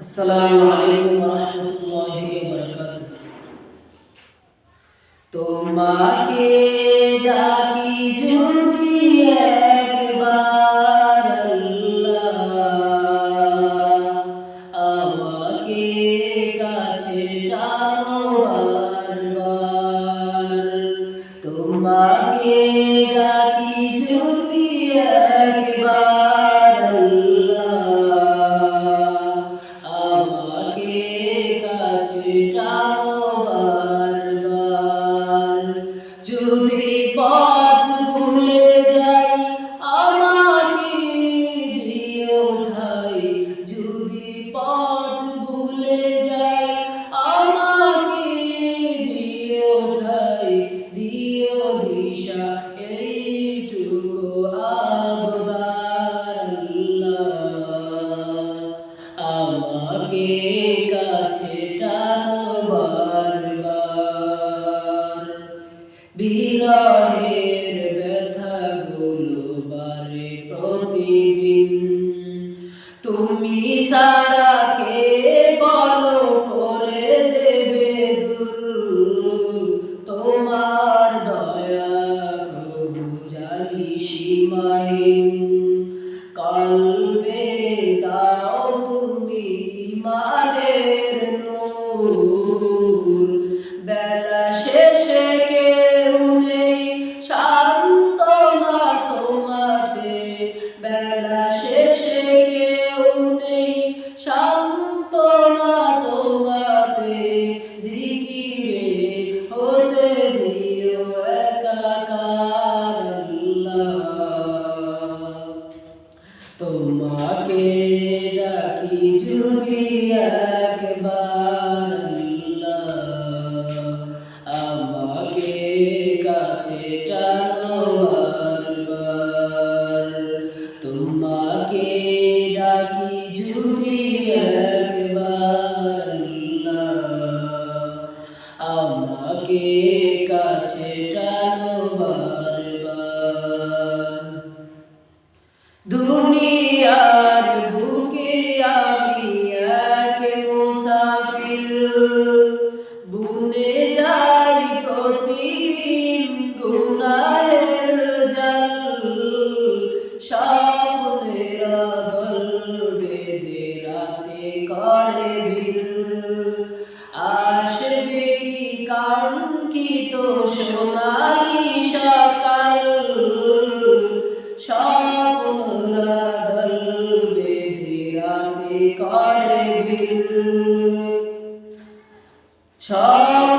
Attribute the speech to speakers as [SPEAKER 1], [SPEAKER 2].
[SPEAKER 1] আসসালামু আলাইকুম রহমতুল্লাহি তোমাকে ডাকি যদি একবার প্রতিদিন। তুমি সারাকে বলো করে দেবে তোমার দয়া প্রভু জানি সীমাহীন। কলবে দাও তুমি মারের নূর। বেলা শেষ যদি একবার আমাকে কাছে টা ছয়